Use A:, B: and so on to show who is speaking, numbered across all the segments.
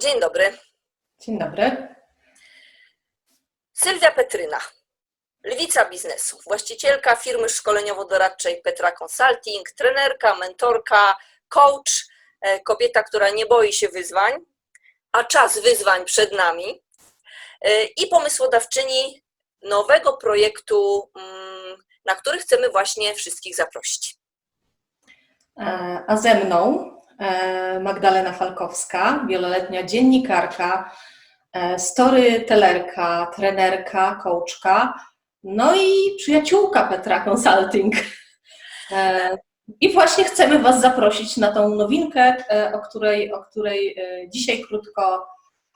A: Dzień dobry.
B: Dzień dobry.
A: Sylwia Petryna, lwica biznesu, właścicielka firmy szkoleniowo-doradczej Petra Consulting, trenerka, mentorka, coach, e, kobieta, która nie boi się wyzwań, a czas wyzwań przed nami e, i pomysłodawczyni nowego projektu, mm, na który chcemy właśnie wszystkich zaprosić.
B: E, A ze mną Magdalena Falkowska, wieloletnia dziennikarka, e, storytellerka, trenerka, coachka, no i przyjaciółka Petra Consulting. E, I właśnie chcemy Was zaprosić na tą nowinkę, e, o której, o której e, dzisiaj krótko,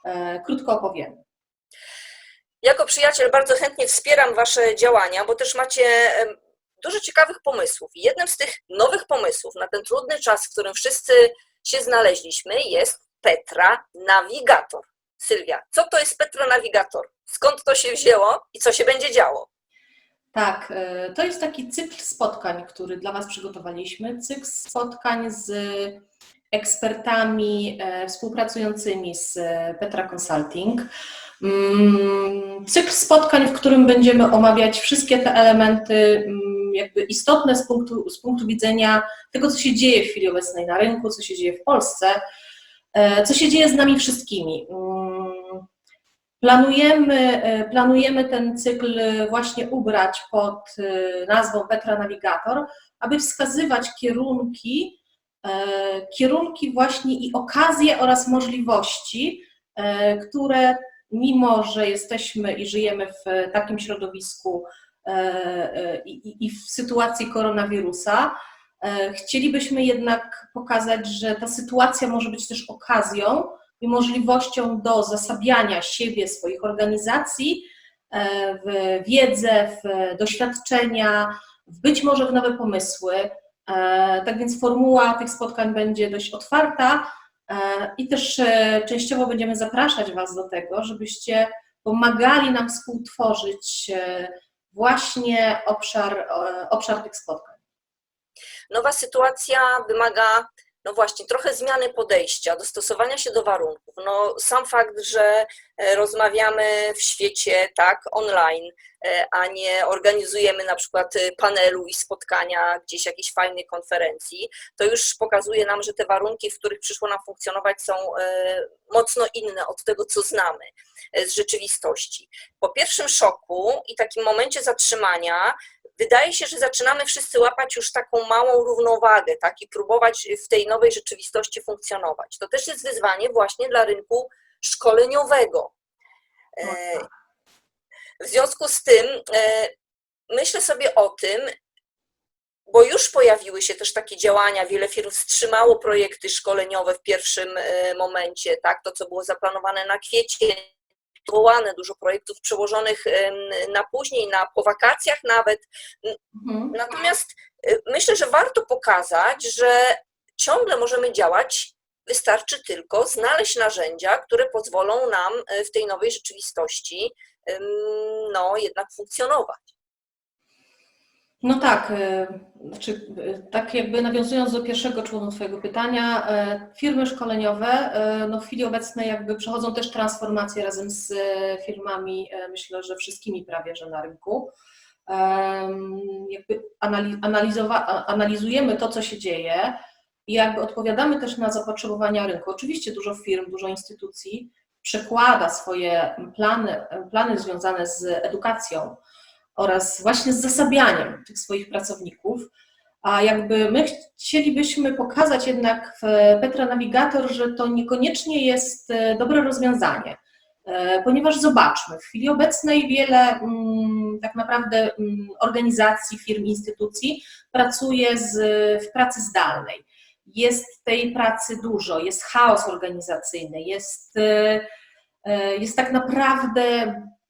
B: e, krótko opowiemy.
A: Jako przyjaciel bardzo chętnie wspieram Wasze działania, bo też macie dużo ciekawych pomysłów. Jednym z tych nowych pomysłów na ten trudny czas, w którym wszyscy się znaleźliśmy, jest Petra Navigator. Sylwia, co to jest Petra Navigator? Skąd to się wzięło i co się będzie działo?
B: Tak, e, to jest taki cykl spotkań, który dla Was przygotowaliśmy. Cykl spotkań z ekspertami e, współpracującymi z e, Petra Consulting. Mm, Cykl spotkań, w którym będziemy omawiać wszystkie te elementy mm, jakby istotne z punktu, z punktu widzenia tego, co się dzieje w chwili obecnej na rynku, co się dzieje w Polsce, e, co się dzieje z nami wszystkimi. Mm, Planujemy, e, planujemy ten cykl właśnie ubrać pod e, nazwą Petra Navigator, aby wskazywać kierunki, kierunki właśnie i okazje oraz możliwości, które mimo, że jesteśmy i żyjemy w takim środowisku i, i w sytuacji koronawirusa, e, chcielibyśmy jednak pokazać, że ta sytuacja może być też okazją i możliwością do zasabiania siebie, swoich organizacji e, w wiedzę, w doświadczenia, być może w nowe pomysły. E, Tak więc formuła tych spotkań będzie dość otwarta e, i też e, częściowo będziemy zapraszać Was do tego, żebyście pomagali nam współtworzyć e, właśnie obszar, e, obszar tych spotkań.
A: Nowa sytuacja wymaga, no właśnie, trochę zmiany podejścia, dostosowania się do warunków. No, sam fakt, że e, rozmawiamy w świecie tak online, e, a nie organizujemy na przykład e, panelu i spotkania gdzieś jakiejś fajnej konferencji, to już pokazuje nam, że te warunki, w których przyszło nam funkcjonować, są mocno inne od tego, co znamy z rzeczywistości. Po pierwszym szoku i takim momencie zatrzymania, wydaje się, że zaczynamy wszyscy łapać już taką małą równowagę, tak, i próbować w tej nowej rzeczywistości funkcjonować. To też jest wyzwanie właśnie dla rynku szkoleniowego. E, W związku z tym e, myślę sobie o tym, bo już pojawiły się też takie działania, wiele firm wstrzymało projekty szkoleniowe w pierwszym e, momencie, tak, to co było zaplanowane na kwiecień, odwołane, dużo projektów przełożonych na później, na po wakacjach nawet.
B: Mhm.
A: Natomiast y, myślę, że warto pokazać, że ciągle możemy działać, wystarczy tylko znaleźć narzędzia, które pozwolą nam y, w tej nowej rzeczywistości no, jednak funkcjonować.
B: No tak, e, znaczy, e, tak jakby nawiązując do pierwszego członu Twojego pytania, e, firmy szkoleniowe no w chwili obecnej jakby przechodzą też transformację razem z firmami, myślę, że wszystkimi prawie, że na rynku. Jakby analizujemy to, co się dzieje i jakby odpowiadamy też na zapotrzebowania rynku. Oczywiście dużo firm, dużo instytucji przekłada swoje plany, plany związane z edukacją oraz właśnie z zasabianiem tych swoich pracowników. A jakby my chcielibyśmy pokazać jednak w Petra Navigator, że to niekoniecznie jest e, dobre rozwiązanie, E, ponieważ zobaczmy, w chwili obecnej wiele mm, tak naprawdę mm, organizacji, firm, instytucji pracuje z, w pracy zdalnej. Jest tej pracy dużo, jest chaos organizacyjny, jest, e, jest tak naprawdę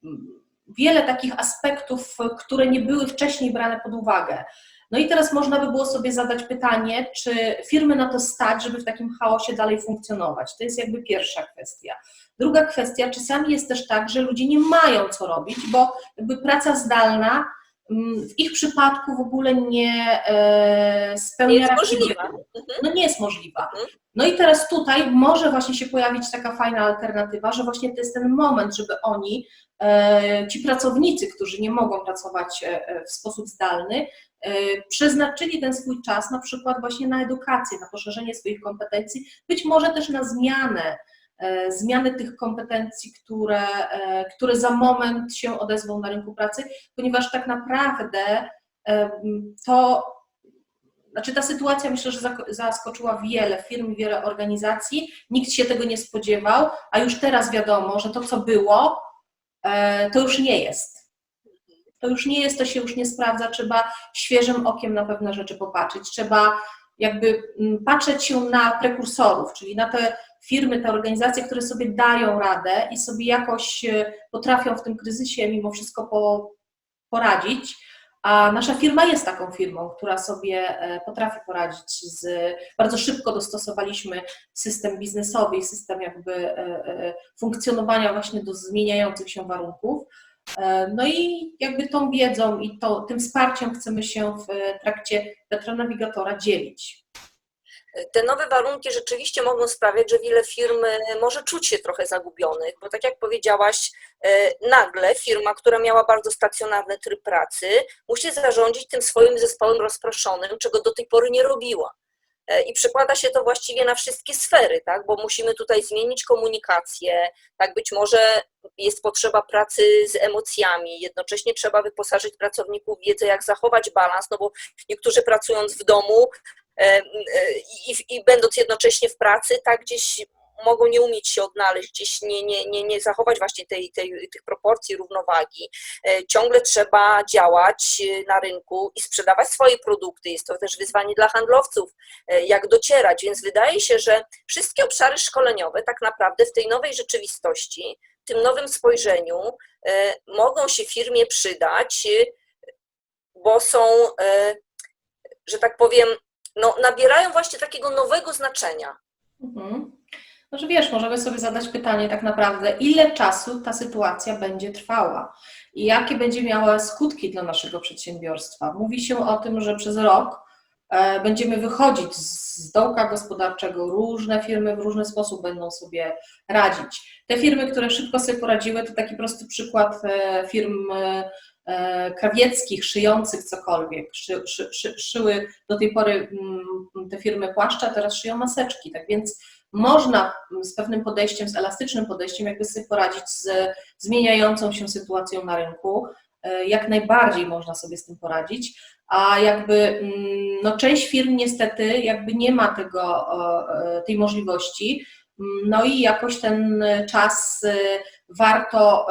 B: mm, wiele takich aspektów, które nie były wcześniej brane pod uwagę. No i teraz można by było sobie zadać pytanie, czy firmy na to stać, żeby w takim chaosie dalej funkcjonować. To jest jakby pierwsza kwestia. Druga kwestia, czasami jest też tak, że ludzie nie mają co robić, bo jakby praca zdalna mm, w ich przypadku w ogóle nie e, spełnia
A: Nie jest możliwa.
B: bytu. No nie jest możliwa.
A: Mhm.
B: No i teraz tutaj może właśnie się pojawić taka fajna alternatywa, że właśnie to jest ten moment, żeby oni, ci pracownicy, którzy nie mogą pracować e, e, w sposób zdalny, e, przeznaczyli ten swój czas na przykład właśnie na edukację, na poszerzenie swoich kompetencji, być może też na zmianę, e, zmianę tych kompetencji, które, e, które za moment się odezwą na rynku pracy, ponieważ tak naprawdę e, to znaczy ta sytuacja myślę, że zaskoczyła wiele firm, wiele organizacji. Nikt się tego nie spodziewał, a już teraz wiadomo, że to, co było, e, to już nie jest. To już nie jest, to się już nie sprawdza. Trzeba świeżym okiem na pewne rzeczy popatrzeć. Trzeba jakby mm, patrzeć się na prekursorów, czyli na te firmy, te organizacje, które sobie dają radę i sobie jakoś e, potrafią w tym kryzysie mimo wszystko po, poradzić. A nasza firma jest taką firmą, która sobie e, potrafi poradzić z. Bardzo szybko dostosowaliśmy system biznesowy i system jakby e, e, funkcjonowania właśnie do zmieniających się warunków. No i jakby tą wiedzą i to, tym wsparciem chcemy się w trakcie Petra Navigatora dzielić.
A: Te nowe warunki rzeczywiście mogą sprawiać, że wiele firm e, może czuć się trochę zagubionych, bo tak jak powiedziałaś, e, nagle firma, która miała bardzo stacjonarny tryb pracy, musi zarządzić tym swoim zespołem rozproszonym, czego do tej pory nie robiła. E, I przekłada się to właściwie na wszystkie sfery, tak? bo musimy tutaj zmienić komunikację, tak być może jest potrzeba pracy z emocjami, jednocześnie trzeba wyposażyć pracowników w wiedzę, jak zachować balans, no bo niektórzy pracując w domu i, i będąc jednocześnie w pracy, tak gdzieś mogą nie umieć się odnaleźć, gdzieś nie, nie, nie, nie zachować właśnie tej, tej, tych proporcji, równowagi. E, Ciągle trzeba działać e, na rynku i sprzedawać swoje produkty. Jest to też wyzwanie dla handlowców, e, jak docierać. Więc wydaje się, że wszystkie obszary szkoleniowe tak naprawdę w tej nowej rzeczywistości, w tym nowym spojrzeniu mogą się firmie przydać, bo są, że tak powiem, no, nabierają właśnie takiego nowego znaczenia.
B: Mhm. No, że wiesz, możemy sobie zadać pytanie tak naprawdę, ile czasu ta sytuacja będzie trwała i jakie będzie miała skutki dla naszego przedsiębiorstwa. Mówi się o tym, że przez rok e, będziemy wychodzić z dołka gospodarczego, różne firmy w różny sposób będą sobie radzić. Te firmy, które szybko sobie poradziły, to taki prosty przykład e, firm e, krawieckich, szyjących cokolwiek. Szy, szy, szy, szyły do tej pory mm, te firmy płaszcze, a teraz szyją maseczki. Tak więc można z pewnym podejściem, z elastycznym podejściem, jakby sobie poradzić z zmieniającą się sytuacją na rynku. E, Jak najbardziej można sobie z tym poradzić, a jakby mm, no, część firm niestety jakby nie ma tego, e, tej możliwości. Mm, No i jakoś ten czas e, warto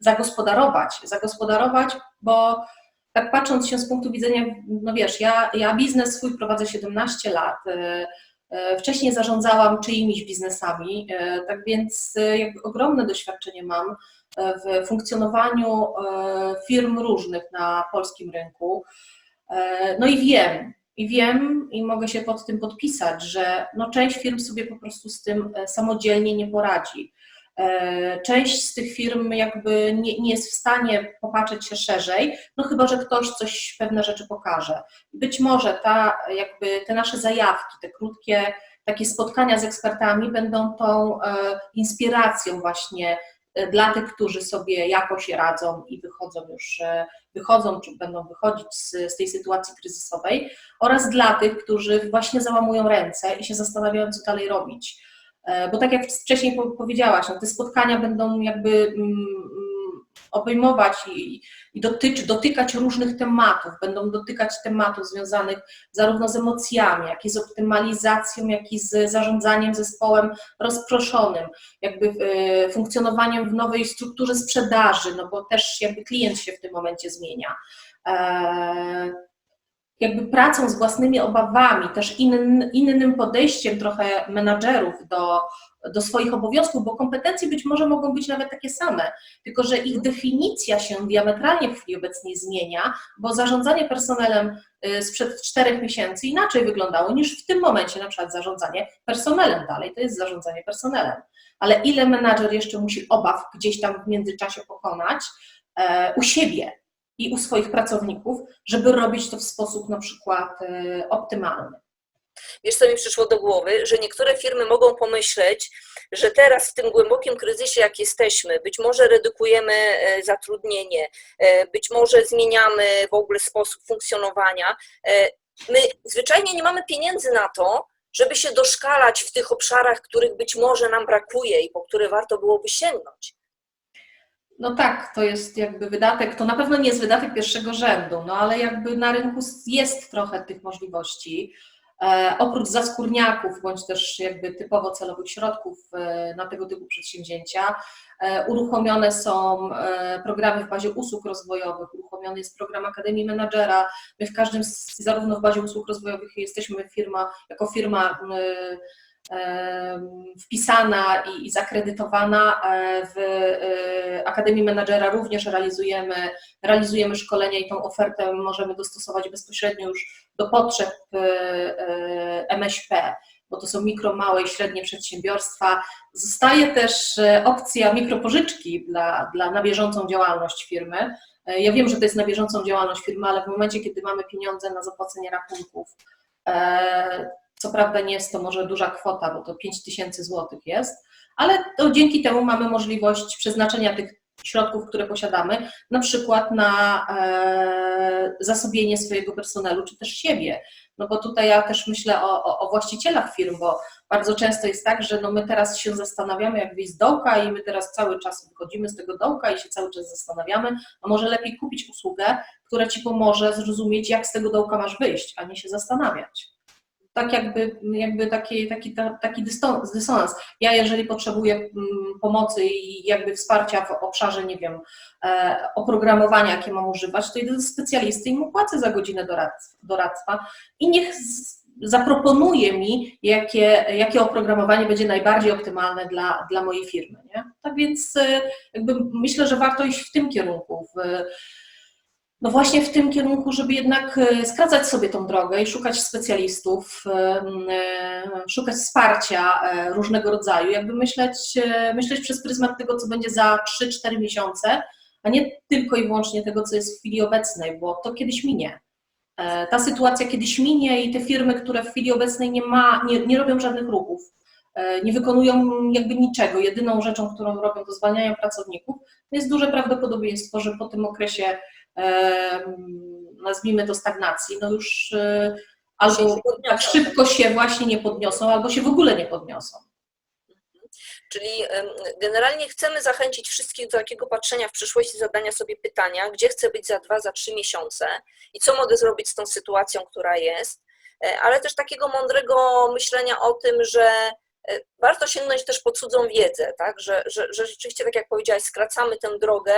B: zagospodarować, zagospodarować, bo tak patrząc się z punktu widzenia, no wiesz, ja, ja biznes swój prowadzę 17 lat, e, e, wcześniej zarządzałam czyimiś biznesami, e, tak więc ogromne doświadczenie mam w funkcjonowaniu firm różnych na polskim rynku. No i wiem, i wiem i mogę się pod tym podpisać, że no część firm sobie po prostu z tym samodzielnie nie poradzi. E, Część z tych firm jakby nie, nie jest w stanie popatrzeć się szerzej, no chyba, że ktoś coś, pewne rzeczy pokaże. Być może ta, jakby te nasze zajawki, te krótkie takie spotkania z ekspertami będą tą e, inspiracją właśnie e, dla tych, którzy sobie jakoś radzą i wychodzą już, wychodzą czy będą wychodzić z, z tej sytuacji kryzysowej oraz dla tych, którzy właśnie załamują ręce i się zastanawiają, co dalej robić. E, Bo tak jak wcześniej po- powiedziałaś, no te spotkania będą jakby mm, mm, obejmować i, i dotyczy, dotykać różnych tematów, będą dotykać tematów związanych zarówno z emocjami, jak i z optymalizacją, jak i z zarządzaniem zespołem rozproszonym, jakby e, funkcjonowaniem w nowej strukturze sprzedaży, no bo też jakby klient się w tym momencie zmienia. Jakby pracą z własnymi obawami, też innym, innym podejściem trochę menadżerów do, do swoich obowiązków, bo kompetencje być może mogą być nawet takie same, tylko że ich definicja się diametralnie w chwili obecnej zmienia, bo zarządzanie personelem y, sprzed czterech miesięcy inaczej wyglądało niż w tym momencie na przykład zarządzanie personelem dalej, to jest zarządzanie personelem. Ale ile menadżer jeszcze musi obaw gdzieś tam w międzyczasie pokonać e, u siebie, i u swoich pracowników, żeby robić to w sposób na przykład e, optymalny.
A: Wiesz, co mi przyszło do głowy, że niektóre firmy mogą pomyśleć, że teraz w tym głębokim kryzysie, jak jesteśmy, być może redukujemy e, zatrudnienie, e, być może zmieniamy w ogóle sposób funkcjonowania. My zwyczajnie nie mamy pieniędzy na to, żeby się doszkalać w tych obszarach, których być może nam brakuje i po które warto byłoby sięgnąć.
B: No tak, to jest jakby wydatek, to na pewno nie jest wydatek pierwszego rzędu, no ale jakby na rynku jest trochę tych możliwości. E, oprócz zaskórniaków, bądź też jakby typowo celowych środków e, na tego typu przedsięwzięcia, e, uruchomione są e, programy w bazie usług rozwojowych, uruchomiony jest program Akademii Menadżera. My w każdym, z, zarówno w bazie usług rozwojowych jesteśmy firma, jako firma e, wpisana i, zakredytowana e, w e, Akademii Menadżera również realizujemy, realizujemy szkolenia i tą ofertę możemy dostosować bezpośrednio już do potrzeb e, MŚP, bo to są mikro, małe i średnie przedsiębiorstwa. Zostaje też opcja mikropożyczki dla, dla na bieżącą działalność firmy. Ja wiem, że to jest na bieżącą działalność firmy, ale w momencie, kiedy mamy pieniądze na zapłacenie rachunków, co prawda nie jest to może duża kwota, bo to 5 tysięcy złotych jest, ale to dzięki temu mamy możliwość przeznaczenia tych środków, które posiadamy, na przykład na e, zasobienie swojego personelu, czy też siebie. No bo tutaj ja też myślę o, o, o właścicielach firm, bo bardzo często jest tak, że no my teraz się zastanawiamy, jak wyjść z dołka i my teraz cały czas wychodzimy z tego dołka i się cały czas zastanawiamy, a może lepiej kupić usługę, która Ci pomoże zrozumieć, jak z tego dołka masz wyjść, a nie się zastanawiać tak jakby, jakby taki, taki, taki dysonans. Ja jeżeli potrzebuję mm, pomocy i jakby wsparcia w obszarze, nie wiem, e, oprogramowania, jakie mam używać, to idę do specjalisty i mu płacę za godzinę doradztwa, i niech zaproponuje mi, jakie, jakie oprogramowanie będzie najbardziej optymalne dla, dla mojej firmy. Nie? Tak więc e, jakby myślę, że warto iść w tym kierunku. W, no właśnie w tym kierunku, żeby jednak e, skracać sobie tą drogę i szukać specjalistów, e, e, szukać wsparcia różnego rodzaju, jakby myśleć, myśleć przez pryzmat tego, co będzie za 3-4 miesiące, a nie tylko i wyłącznie tego, co jest w chwili obecnej, bo to kiedyś minie. Ta sytuacja kiedyś minie i te firmy, które w chwili obecnej nie, ma, nie, nie robią żadnych ruchów, nie wykonują jakby niczego. Jedyną rzeczą, którą robią, to zwalniają pracowników. Jest duże prawdopodobieństwo, że po tym okresie nazwijmy to stagnacji, no już e, albo tak szybko się właśnie nie podniosą, albo się w ogóle nie podniosą.
A: Czyli generalnie chcemy zachęcić wszystkich do takiego patrzenia w przyszłość i zadania sobie pytania, gdzie chcę być za dwa, za trzy miesiące i co mogę zrobić z tą sytuacją, która jest, E, ale też takiego mądrego myślenia o tym, że e, warto sięgnąć też po cudzą wiedzę, tak? że, że, że rzeczywiście, tak jak powiedziałaś, skracamy tę drogę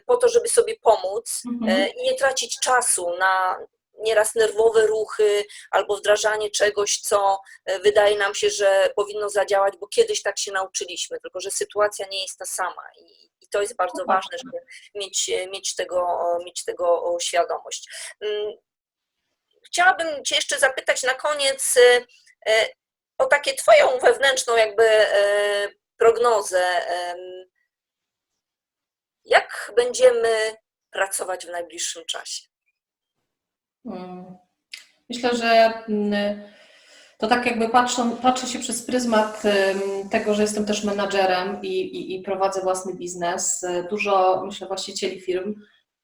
A: po to, żeby sobie pomóc
B: Mhm.
A: e, i nie tracić czasu na nieraz nerwowe ruchy albo wdrażanie czegoś, co e, wydaje nam się, że powinno zadziałać, bo kiedyś tak się nauczyliśmy, tylko że sytuacja nie jest ta sama i, to jest bardzo ważne, żeby mieć, mieć, tego, mieć tego świadomość. Mm, Chciałabym Cię jeszcze zapytać na koniec e, e, o takie Twoją wewnętrzną jakby e, prognozę. Jak będziemy pracować w najbliższym czasie?
B: Mm. Myślę, że mm, to tak jakby patrzą, patrzę się przez pryzmat tego, że jestem też menadżerem i, i, i prowadzę własny biznes. Dużo, myślę, właścicieli firm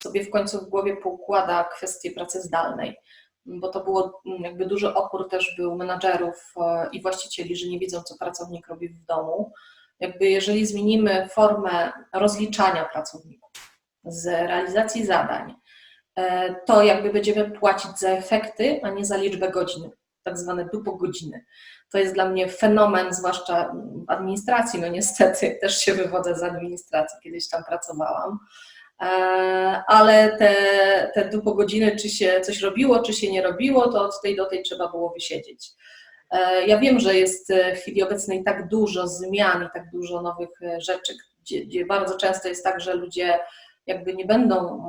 B: sobie w końcu w głowie poukłada kwestię pracy zdalnej, bo to było mm, jakby duży opór też był menadżerów e, i właścicieli, że nie widzą, co pracownik robi w domu. Jakby jeżeli zmienimy formę rozliczania pracowników z realizacji zadań, e, to jakby będziemy płacić za efekty, a nie za liczbę godzin, tak zwane dupogodziny. To jest dla mnie fenomen, zwłaszcza w administracji, no niestety też się wywodzę z administracji, kiedyś tam pracowałam, E, ale te, te dupogodziny, czy się coś robiło, czy się nie robiło, to od tej do tej trzeba było wysiedzieć. E, Ja wiem, że jest w chwili obecnej tak dużo zmian tak dużo nowych e, rzeczy, gdzie, gdzie bardzo często jest tak, że ludzie jakby nie będą,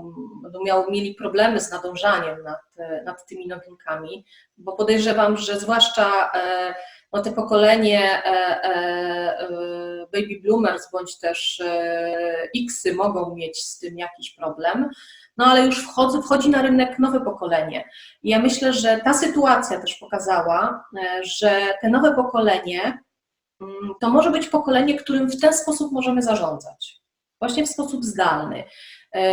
B: będą miał, mieli problemy z nadążaniem nad, nad tymi nowinkami, bo podejrzewam, że zwłaszcza e, no te pokolenie e, e, e, baby bloomers bądź też Xy mogą mieć z tym jakiś problem, no ale już wchodzi, wchodzi na rynek nowe pokolenie. I ja myślę, że ta sytuacja też pokazała, że te nowe pokolenie mm, to może być pokolenie, którym w ten sposób możemy zarządzać. Właśnie w sposób zdalny.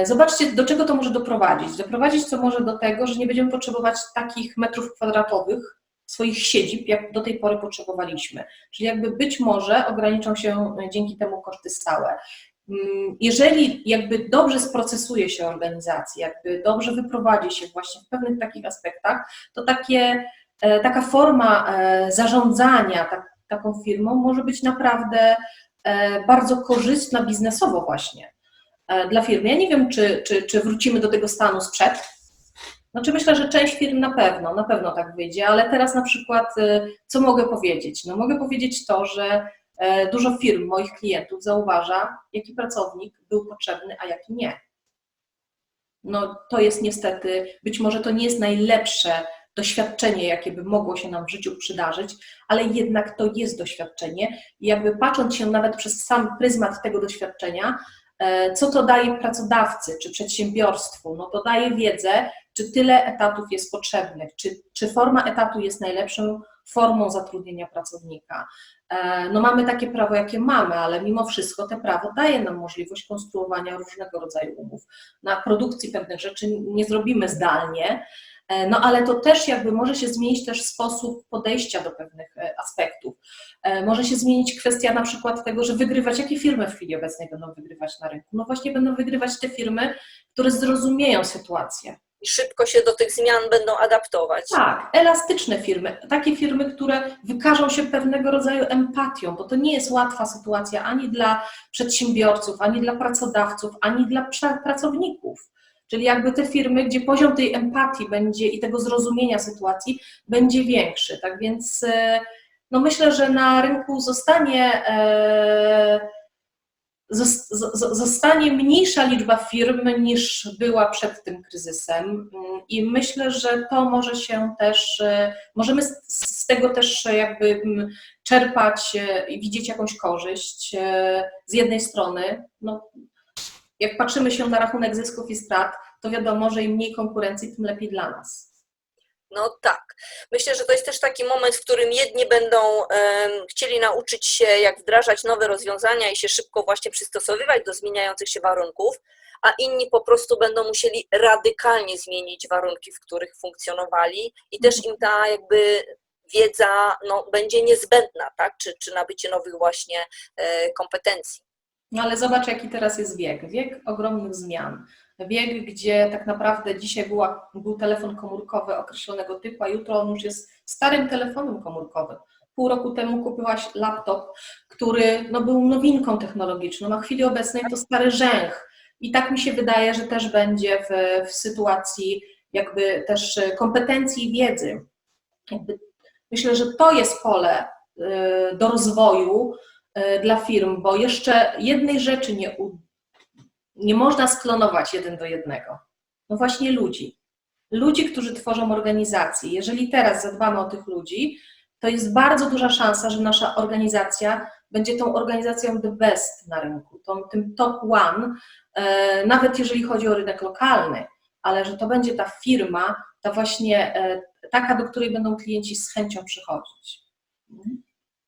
B: Zobaczcie, do czego to może doprowadzić. Doprowadzić to może do tego, że nie będziemy potrzebować takich metrów kwadratowych swoich siedzib, jak do tej pory potrzebowaliśmy. Czyli jakby być może ograniczą się e, dzięki temu koszty stałe. Mm, Jeżeli jakby dobrze sprocesuje się organizacja, jakby dobrze wyprowadzi się właśnie w pewnych takich aspektach, to takie, e, taka forma e, zarządzania tak, taką firmą może być naprawdę bardzo korzystna biznesowo właśnie dla firmy. Ja nie wiem, czy, czy, czy wrócimy do tego stanu sprzed. Znaczy myślę, że część firm na pewno, na pewno tak wyjdzie, ale teraz na przykład e, co mogę powiedzieć? No mogę powiedzieć to, że e, dużo firm, moich klientów zauważa, jaki pracownik był potrzebny, a jaki nie. No to jest niestety, być może to nie jest najlepsze doświadczenie, jakie by mogło się nam w życiu przydarzyć, ale jednak to jest doświadczenie i jakby patrząc się nawet przez sam pryzmat tego doświadczenia, e, co to daje pracodawcy czy przedsiębiorstwu? No to daje wiedzę, czy tyle etatów jest potrzebnych, czy, czy forma etatu jest najlepszą formą zatrudnienia pracownika. E, No mamy takie prawo, jakie mamy, ale mimo wszystko te prawo daje nam możliwość konstruowania różnego rodzaju umów. Na produkcji pewnych rzeczy nie zrobimy zdalnie, e, no ale to też jakby może się zmienić też sposób podejścia do pewnych e, aspektów. Może się zmienić kwestia na przykład tego, że wygrywać, jakie firmy w chwili obecnej będą wygrywać na rynku? No właśnie będą wygrywać te firmy, które zrozumieją sytuację.
A: Szybko się do tych zmian będą adaptować.
B: Tak, elastyczne firmy, takie firmy, które wykażą się pewnego rodzaju empatią, bo to nie jest łatwa sytuacja ani dla przedsiębiorców, ani dla pracodawców, ani dla pra- pracowników. Czyli jakby te firmy, gdzie poziom tej empatii będzie i tego zrozumienia sytuacji będzie większy. Tak więc e, no myślę, że na rynku zostanie, e, zostanie mniejsza liczba firm niż była przed tym kryzysem Mm, i myślę, że to może się też, e, możemy z, tego też jakby mm, czerpać e, i widzieć jakąś korzyść. E, Z jednej strony, no, jak patrzymy się na rachunek zysków i strat, to wiadomo, że im mniej konkurencji, tym lepiej dla nas.
A: No tak. Myślę, że to jest też taki moment, w którym jedni będą chcieli nauczyć się, jak wdrażać nowe rozwiązania i się szybko właśnie przystosowywać do zmieniających się warunków, a inni po prostu będą musieli radykalnie zmienić warunki, w których funkcjonowali i też im ta jakby wiedza no, będzie niezbędna, tak? Czy, czy nabycie nowych właśnie e, kompetencji.
B: No ale zobacz, jaki teraz jest wiek. Wiek ogromnych zmian. Wiek, gdzie tak naprawdę dzisiaj była, był telefon komórkowy określonego typu, a jutro on już jest starym telefonem komórkowym. Pół roku temu kupiłaś laptop, który no, był nowinką technologiczną, a w chwili obecnej to stary rzęch. I tak mi się wydaje, że też będzie w, w sytuacji jakby też kompetencji i wiedzy. Jakby myślę, że to jest pole y, do rozwoju y, dla firm, bo jeszcze jednej rzeczy nie, u- nie można sklonować jeden do jednego. No właśnie ludzi. Ludzi, którzy tworzą organizacje. Jeżeli teraz zadbamy o tych ludzi, to jest bardzo duża szansa, że nasza organizacja będzie tą organizacją the best na rynku, tą, tym top one, e, nawet jeżeli chodzi o rynek lokalny, ale że to będzie ta firma, ta właśnie e, taka, do której będą klienci z chęcią przychodzić.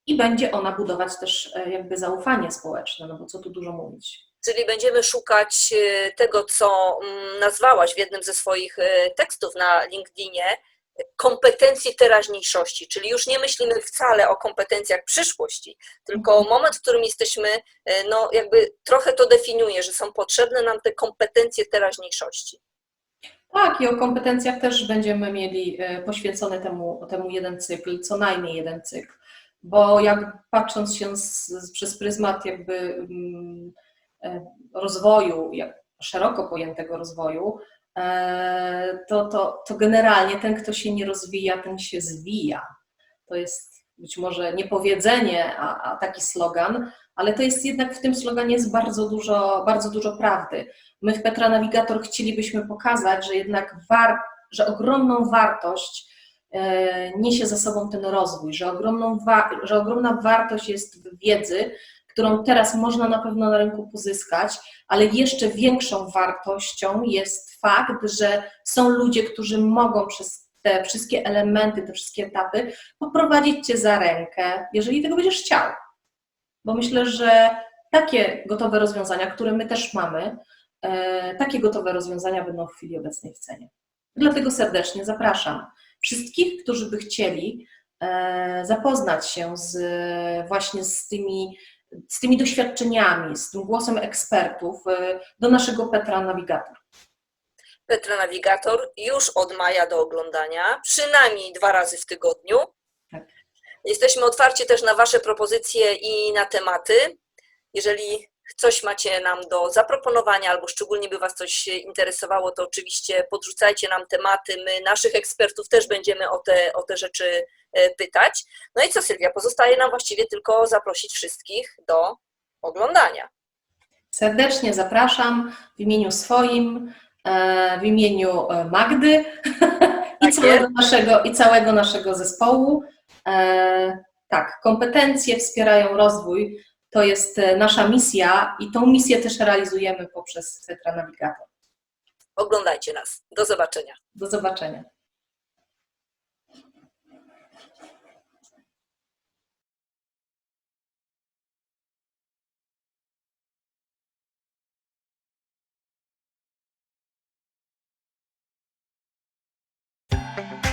B: I będzie ona budować też e, jakby zaufanie społeczne, no bo co tu dużo mówić.
A: Czyli będziemy szukać e, tego, co mm, nazwałaś w jednym ze swoich e, tekstów na LinkedInie, kompetencji teraźniejszości, czyli już nie myślimy wcale o kompetencjach przyszłości, tylko moment, w którym jesteśmy, e, no jakby trochę to definiuje, że są potrzebne nam te kompetencje teraźniejszości.
B: Tak, i o kompetencjach też będziemy mieli poświęcony temu, temu jeden cykl, co najmniej jeden cykl. Bo jak patrząc się z, przez pryzmat jakby mm, rozwoju, jak szeroko pojętego rozwoju, e, to, to, to generalnie ten, kto się nie rozwija, ten się zwija. To jest być może nie powiedzenie, a, a taki slogan, ale to jest jednak w tym sloganie jest bardzo dużo, bardzo dużo prawdy. My w Petra Navigator chcielibyśmy pokazać, że jednak war, że ogromną wartość e, niesie za sobą ten rozwój, że, ogromną że ogromna wartość jest w wiedzy, którą teraz można na pewno na rynku pozyskać, ale jeszcze większą wartością jest fakt, że są ludzie, którzy mogą przez te wszystkie elementy, te wszystkie etapy poprowadzić Cię za rękę, jeżeli tego będziesz chciał. Bo myślę, że takie gotowe rozwiązania, które my też mamy, e, takie gotowe rozwiązania będą w chwili obecnej w cenie. Dlatego serdecznie zapraszam wszystkich, którzy by chcieli e, zapoznać się z, właśnie z tymi, z tymi doświadczeniami, z tym głosem ekspertów e, do naszego Petra Navigator.
A: Petra Navigator już od maja do oglądania, przynajmniej dwa razy w tygodniu.
B: Tak.
A: Jesteśmy otwarci też na Wasze propozycje i na tematy. Jeżeli coś macie nam do zaproponowania, albo szczególnie by Was coś interesowało, to oczywiście podrzucajcie nam tematy. My naszych ekspertów też będziemy o te, o te rzeczy pytać. No i co, Sylwia, pozostaje nam właściwie tylko zaprosić wszystkich do oglądania.
B: Serdecznie zapraszam w imieniu swoim, e, w imieniu e, Magdy i,
A: Tak
B: całego naszego, i całego naszego zespołu. E, Tak, kompetencje wspierają rozwój. To jest e, nasza misja i tą misję też realizujemy poprzez Petra Navigator.
A: Oglądajcie nas. Do zobaczenia.
B: Do zobaczenia. thank you